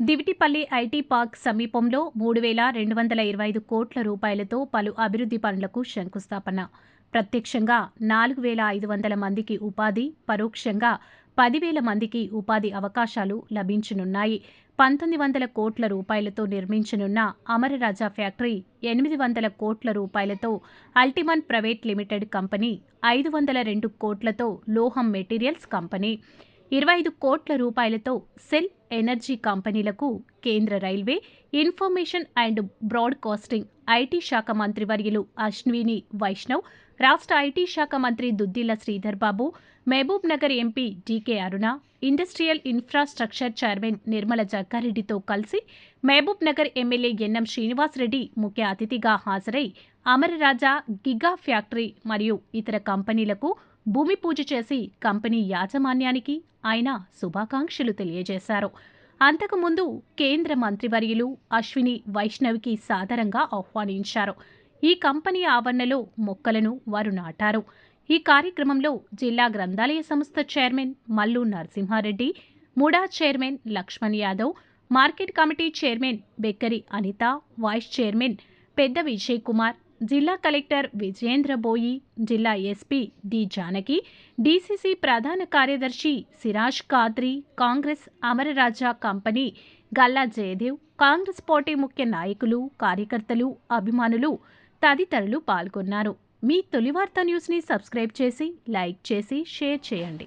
Divitipalli IT park సమీపంలో మూడు వేల రెండు వందల ఇరవై ఐదు కోట్ల రూపాయలతో పలు అభివృద్ధి పనులకు శంకుస్థాపన. ప్రత్యక్షంగా నాలుగు వేల ఐదు వందల మందికి ఉపాధి పరోక్షంగా పదివేల మందికి ఉపాధి అవకాశాలు లభించనున్నాయి. పంతొమ్మిది వందల కోట్ల రూపాయలతో నిర్మించనున్న అమరరాజా ఫ్యాక్టరీ ఎనిమిది వందల కోట్ల రూపాయలతో అల్టిమన్ ప్రైవేట్ లిమిటెడ్ కంపెనీ ఐదు వందల రెండు కోట్లతో లోహం మెటీరియల్స్ కంపెనీ ఇరవై ఐదు కోట్ల రూపాయలతో సెల్ ఎనర్జీ కంపెనీలకు కేంద్ర railway information and broadcasting IT శాఖ మంత్రివర్యులు అశ్విని వైష్ణవ్ రాష్ట్ర ఐటీ శాఖ మంత్రి Duddilla Sridhar Babu Mahabubnagar MP DK Aruna industrial infrastructure chairman Nirmala జగ్గారెడ్డితో కలిసి మహబూబ్ నగర్ ఎమ్మెల్యే ఎన్ఎం శ్రీనివాసరెడ్డి ముఖ్య అతిథిగా హాజరై అమరరాజా గిగా ఫ్యాక్టరీ మరియు ఇతర కంపెనీలకు భూమి పూజ చేసి కంపెనీ యాజమాన్యానికి ఆయన శుభాకాంక్షలు తెలియజేశారు. అంతకుముందు కేంద్ర మంత్రివర్యులు అశ్విని వైష్ణవ్కి సాదరంగా ఆహ్వానించారు. ఈ కంపెనీ ఆవరణలో మొక్కలను వారు నాటారు. ఈ కార్యక్రమంలో జిల్లా గ్రంథాలయ సంస్థ chairman Mallu Narasimha Reddy MUDA chairman Laxman Yadav market committee chairman Bekkari Anitha vice chairman Pedda Vijay Kumar జిల్లా కలెక్టర్ విజయేంద్ర బోయి జిల్లా ఎస్పీ డి జానకి డీసీసీ ప్రధాన కార్యదర్శి సిరాజ్ ఖాద్రి కాంగ్రెస్ అమరరాజా కంపెనీ గల్లా జయదేవ్ కాంగ్రెస్ పార్టీ ముఖ్య నాయకులు కార్యకర్తలు అభిమానులు తదితరులు పాల్గొన్నారు. మీ తొలివార్త న్యూస్ని సబ్స్క్రైబ్ చేసి లైక్ చేసి షేర్ చేయండి.